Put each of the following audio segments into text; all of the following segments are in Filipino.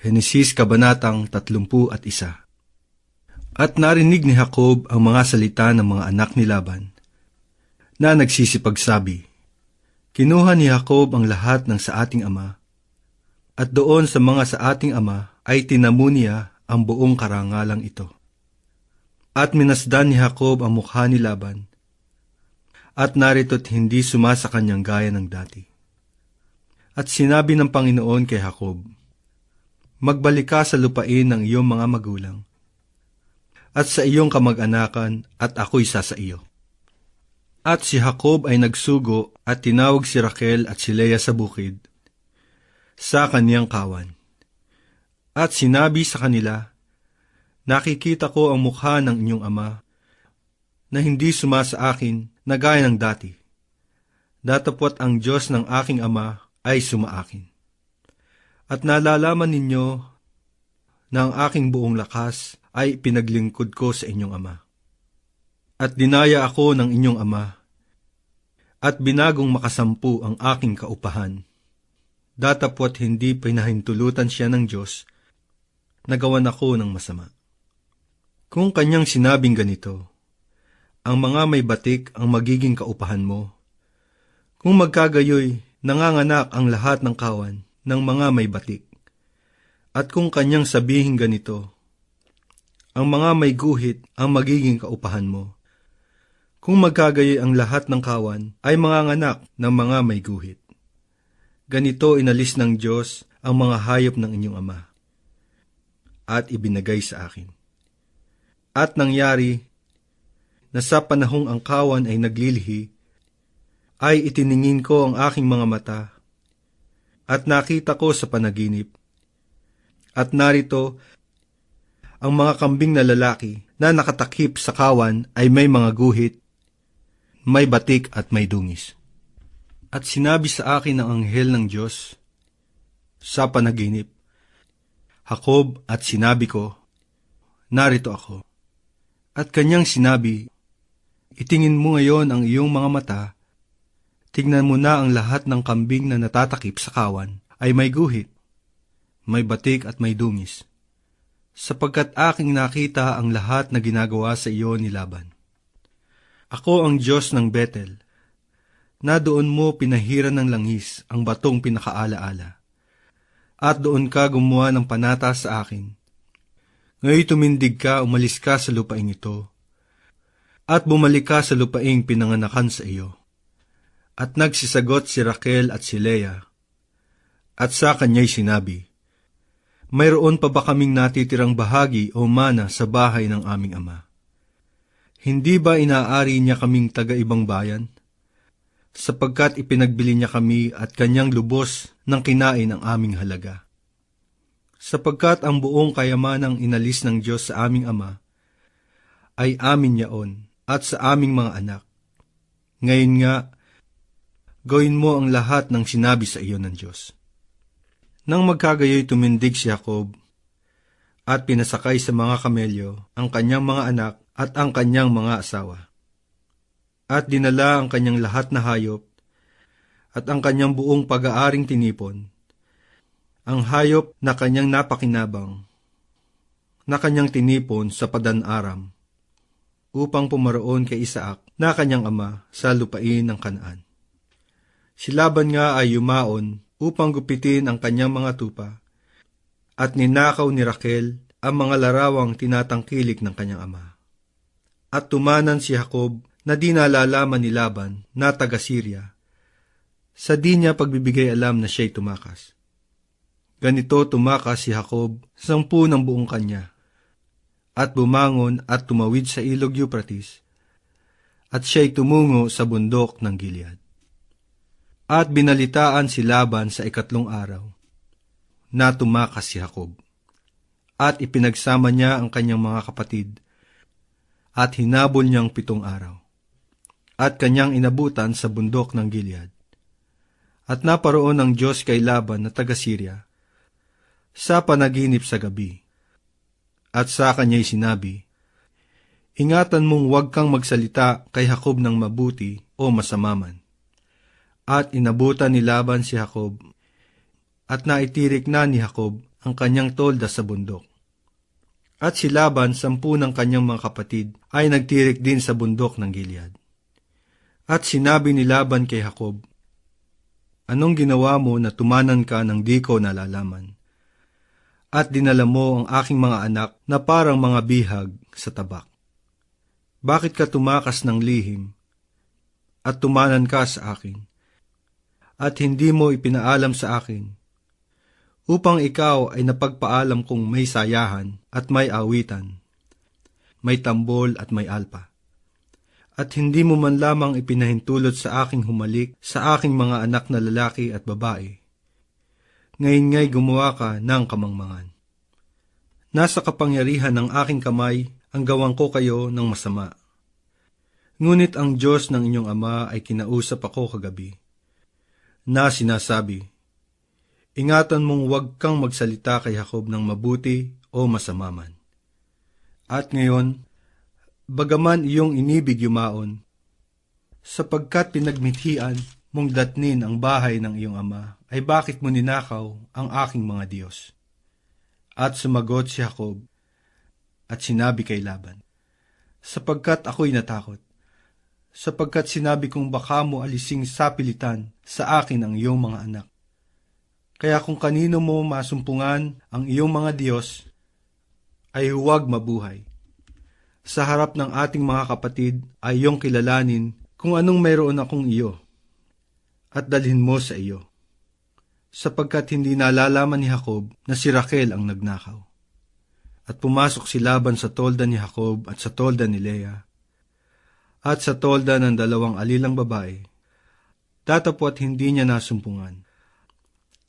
Henesis Kabanatang 30 at narinig ni Jacob ang mga salita ng mga anak ni Laban na nagsisipagsabi, Kinuha ni Jacob ang lahat ng sa ating ama, at doon sa mga sa ating ama ay tinamo niya ang buong karangalang ito. At minasdan ni Jacob ang mukha ni Laban, at narito't hindi sumasa kanyang gaya ng dati. At sinabi ng Panginoon kay Jacob, Magbalik ka sa lupain ng iyong mga magulang, at sa iyong kamag-anakan, at ako'y sa sa iyo. At si Jacob ay nagsugo at tinawag si Raquel at si Leah sa bukid, sa kaniyang kawan. At sinabi sa kanila, Nakikita ko ang mukha ng inyong ama, na hindi suma sa akin na gaya ng dati. Datapot ang Diyos ng aking ama ay sumaakin. At nalalaman ninyo na ang aking buong lakas ay pinaglingkod ko sa inyong ama. At dinaya ako ng inyong ama, at binagong makasampu ang aking kaupahan. Datapot hindi pinahintulutan siya ng Diyos, nagawan ako ng masama. Kung kanyang sinabing ganito, ang mga may batik ang magiging kaupahan mo. Kung magkagayoy, nanganganak ang lahat ng kawan, ng mga may batik. At kung kanyang sabihin ganito, ang mga may guhit ang magiging kaupahan mo. Kung magkagayoy ang lahat ng kawan, ay mga nganak ng mga may guhit. Ganito inalis ng Diyos ang mga hayop ng inyong ama, at ibinagay sa akin. At nangyari, na sa panahong ang kawan ay naglilihi, ay itiningin ko ang aking mga mata at nakita ko sa panaginip. At narito, ang mga kambing na lalaki na nakatakip sa kawan ay may mga guhit, may batik at may dungis. At sinabi sa akin ng anghel ng Diyos sa panaginip, Hakob at sinabi ko, narito ako. At kanyang sinabi, Itingin mo ngayon ang iyong mga mata Tignan mo na ang lahat ng kambing na natatakip sa kawan ay may guhit, may batik at may dungis, sapagkat aking nakita ang lahat na ginagawa sa iyo ni Laban. Ako ang Diyos ng Betel, na doon mo pinahiran ng langis ang batong pinakaalaala, at doon ka gumawa ng panata sa akin. Ngayon tumindig ka, umalis ka sa lupaing ito, at bumalik ka sa lupaing pinanganakan sa iyo at nagsisagot si Raquel at si Leah. At sa kanya'y sinabi, Mayroon pa ba kaming natitirang bahagi o mana sa bahay ng aming ama? Hindi ba inaari niya kaming taga-ibang bayan? Sapagkat ipinagbili niya kami at kanyang lubos ng kinain ang aming halaga. Sapagkat ang buong kayamanang inalis ng Diyos sa aming ama ay amin yaon at sa aming mga anak. Ngayon nga, gawin mo ang lahat ng sinabi sa iyo ng Diyos. Nang magkagayoy tumindig si Jacob at pinasakay sa mga kamelyo ang kanyang mga anak at ang kanyang mga asawa. At dinala ang kanyang lahat na hayop at ang kanyang buong pag-aaring tinipon, ang hayop na kanyang napakinabang, na kanyang tinipon sa padan-aram, upang pumaroon kay Isaac na kanyang ama sa lupain ng Kanaan. Si Laban nga ay yumaon upang gupitin ang kanyang mga tupa, at ninakaw ni Raquel ang mga larawang tinatangkilik ng kanyang ama. At tumanan si Jacob na di nalalaman ni Laban na taga Syria, sa di niya pagbibigay alam na siya'y tumakas. Ganito tumakas si Jacob sampu ng buong kanya, at bumangon at tumawid sa ilog Euphrates, at siya'y tumungo sa bundok ng Gilead. At binalitaan si Laban sa ikatlong araw na tumakas si Jacob. At ipinagsama niya ang kanyang mga kapatid at hinabol niyang pitong araw. At kanyang inabutan sa bundok ng Gilead. At naparoon ng Diyos kay Laban na taga Syria sa panaginip sa gabi. At sa kanya'y sinabi, Ingatan mong huwag kang magsalita kay Jacob ng mabuti o masamaman at inabutan ni Laban si Jacob, at naitirik na ni Jacob ang kanyang tolda sa bundok. At si Laban, sampu ng kanyang mga kapatid, ay nagtirik din sa bundok ng Gilead. At sinabi ni Laban kay Jacob, Anong ginawa mo na tumanan ka ng di ko nalalaman? At dinala mo ang aking mga anak na parang mga bihag sa tabak. Bakit ka tumakas ng lihim at tumanan ka sa akin? At hindi mo ipinaalam sa akin upang ikaw ay napagpaalam kong may sayahan at may awitan, may tambol at may alpa. At hindi mo man lamang ipinahintulot sa aking humalik sa aking mga anak na lalaki at babae. Ngayon nga'y gumawa ka ng kamangmangan. Nasa kapangyarihan ng aking kamay ang gawang ko kayo ng masama. Ngunit ang Diyos ng inyong ama ay kinausap ako kagabi, na sinasabi, Ingatan mong huwag kang magsalita kay Jacob ng mabuti o masama man. At ngayon, bagaman iyong inibig yumaon, sapagkat pinagmithian mong datnin ang bahay ng iyong ama, ay bakit mo ninakaw ang aking mga Diyos? At sumagot si Jacob at sinabi kay Laban, Sapagkat ako'y natakot, sapagkat sinabi kong baka mo alising sapilitan sa akin ang iyong mga anak kaya kung kanino mo masumpungan ang iyong mga Diyos, ay huwag mabuhay. Sa harap ng ating mga kapatid ay iyong kilalanin kung anong mayroon akong iyo, at dalhin mo sa iyo. Sapagkat hindi nalalaman ni Jacob na si Raquel ang nagnakaw. At pumasok si Laban sa tolda ni Jacob at sa tolda ni Leah, at sa tolda ng dalawang alilang babae, tatapot hindi niya nasumpungan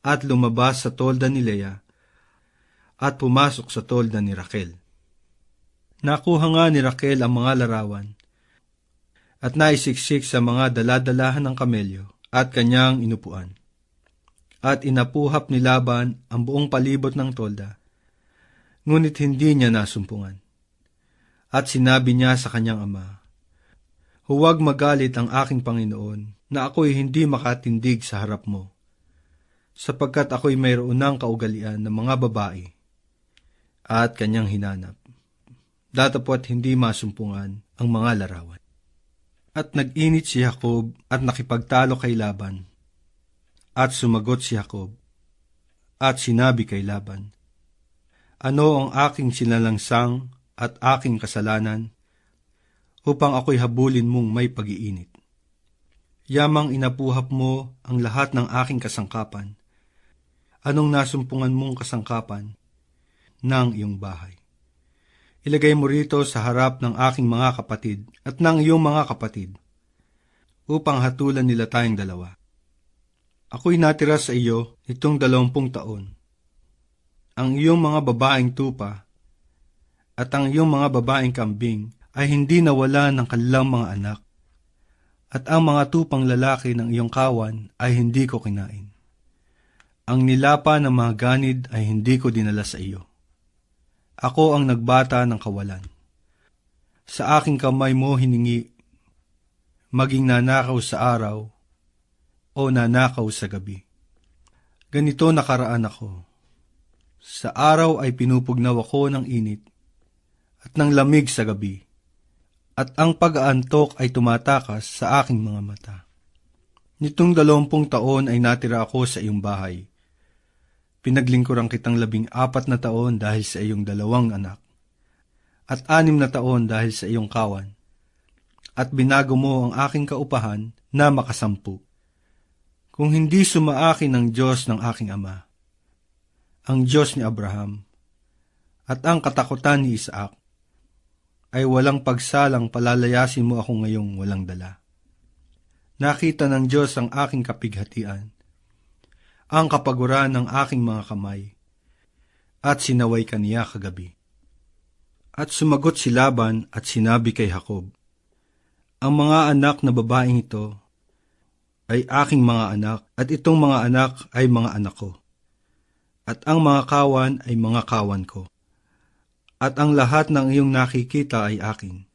at lumabas sa tolda ni Lea at pumasok sa tolda ni Raquel. Nakuha nga ni Raquel ang mga larawan at naisiksik sa mga daladalahan ng kamelyo at kanyang inupuan. At inapuhap ni Laban ang buong palibot ng tolda, ngunit hindi niya nasumpungan. At sinabi niya sa kanyang ama, Huwag magalit ang aking Panginoon na ako'y hindi makatindig sa harap mo sapagkat ako'y mayroon ng kaugalian ng mga babae at kanyang hinanap. Datapot hindi masumpungan ang mga larawan. At nag-init si Jacob at nakipagtalo kay Laban. At sumagot si Jacob at sinabi kay Laban, Ano ang aking sinalangsang at aking kasalanan upang ako'y habulin mong may pag-iinit? Yamang inapuhap mo ang lahat ng aking kasangkapan anong nasumpungan mong kasangkapan ng iyong bahay. Ilagay mo rito sa harap ng aking mga kapatid at ng iyong mga kapatid upang hatulan nila tayong dalawa. Ako'y natira sa iyo itong dalawampung taon. Ang iyong mga babaeng tupa at ang iyong mga babaeng kambing ay hindi nawala ng kanilang mga anak, at ang mga tupang lalaki ng iyong kawan ay hindi ko kinain. Ang nilapa ng mga ganid ay hindi ko dinala sa iyo. Ako ang nagbata ng kawalan. Sa aking kamay mo hiningi, maging nanakaw sa araw o nanakaw sa gabi. Ganito nakaraan ako. Sa araw ay pinupugnaw ako ng init at ng lamig sa gabi, at ang pag-aantok ay tumatakas sa aking mga mata. Nitong dalawampung taon ay natira ako sa iyong bahay Pinaglingkuran kitang labing apat na taon dahil sa iyong dalawang anak, at anim na taon dahil sa iyong kawan, at binago mo ang aking kaupahan na makasampu. Kung hindi sumaakin ang Diyos ng aking ama, ang Diyos ni Abraham, at ang katakutan ni Isaac, ay walang pagsalang palalayasin mo ako ngayong walang dala. Nakita ng Diyos ang aking kapighatian, ang kapaguran ng aking mga kamay, at sinaway kaniya kagabi. At sumagot si Laban at sinabi kay Jacob, Ang mga anak na babaeng ito ay aking mga anak, at itong mga anak ay mga anak ko. At ang mga kawan ay mga kawan ko. At ang lahat ng iyong nakikita ay akin.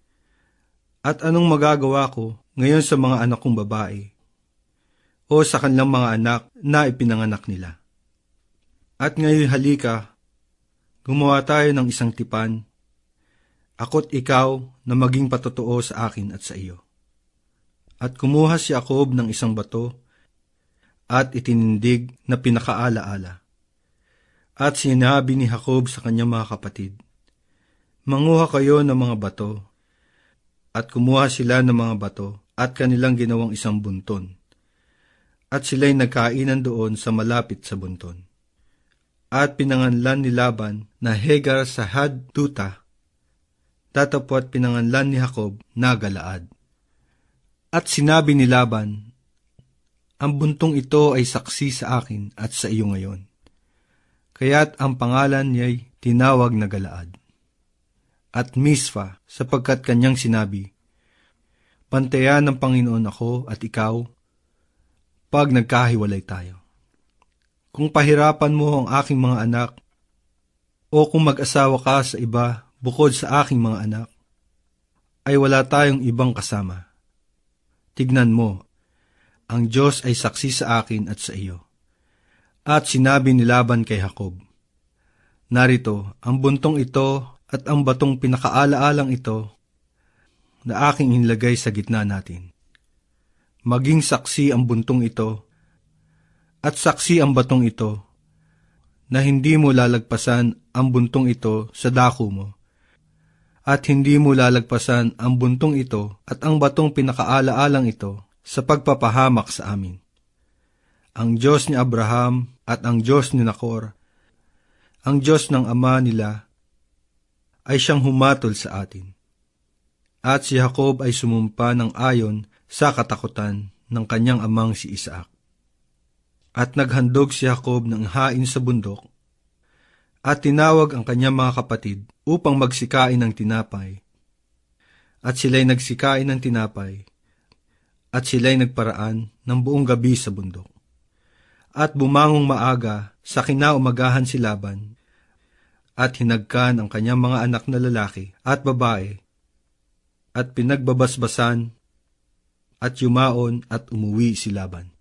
At anong magagawa ko ngayon sa mga anak kong babae o sa kanilang mga anak na ipinanganak nila. At ngayon halika, gumawa tayo ng isang tipan, ako't ikaw na maging patotoo sa akin at sa iyo. At kumuha si Jacob ng isang bato at itinindig na pinakaalaala. At sinabi ni Jacob sa kanyang mga kapatid, Manguha kayo ng mga bato. At kumuha sila ng mga bato at kanilang ginawang isang bunton. At sila'y nagkainan doon sa malapit sa bunton at pinanganlan ni Laban na Hegar sa Hadduta, tatapot pinanganlan ni Jacob na Galaad. At sinabi ni Laban, Ang buntong ito ay saksi sa akin at sa iyo ngayon. Kaya't ang pangalan niya'y tinawag na Galaad. At Misfa, sapagkat kanyang sinabi, Pantayan ng Panginoon ako at ikaw, pag nagkahiwalay tayo kung pahirapan mo ang aking mga anak, o kung mag-asawa ka sa iba bukod sa aking mga anak, ay wala tayong ibang kasama. Tignan mo, ang Diyos ay saksi sa akin at sa iyo. At sinabi ni Laban kay Jacob, Narito, ang buntong ito at ang batong pinakaala-alang ito na aking inlagay sa gitna natin. Maging saksi ang buntong ito at saksi ang batong ito, na hindi mo lalagpasan ang buntong ito sa dako mo, at hindi mo lalagpasan ang buntong ito at ang batong pinakaala-alang ito sa pagpapahamak sa amin. Ang Diyos ni Abraham at ang Diyos ni Nakor, ang Diyos ng ama nila, ay siyang humatol sa atin. At si Jacob ay sumumpa ng ayon sa katakutan ng kanyang amang si Isaac. At naghandog si Jacob ng hain sa bundok, at tinawag ang kanyang mga kapatid upang magsikain ng tinapay. At sila'y nagsikain ng tinapay, at sila'y nagparaan ng buong gabi sa bundok. At bumangong maaga sa kinaumagahan si Laban, at hinagkan ang kanyang mga anak na lalaki at babae, at pinagbabasbasan, at yumaon at umuwi si Laban.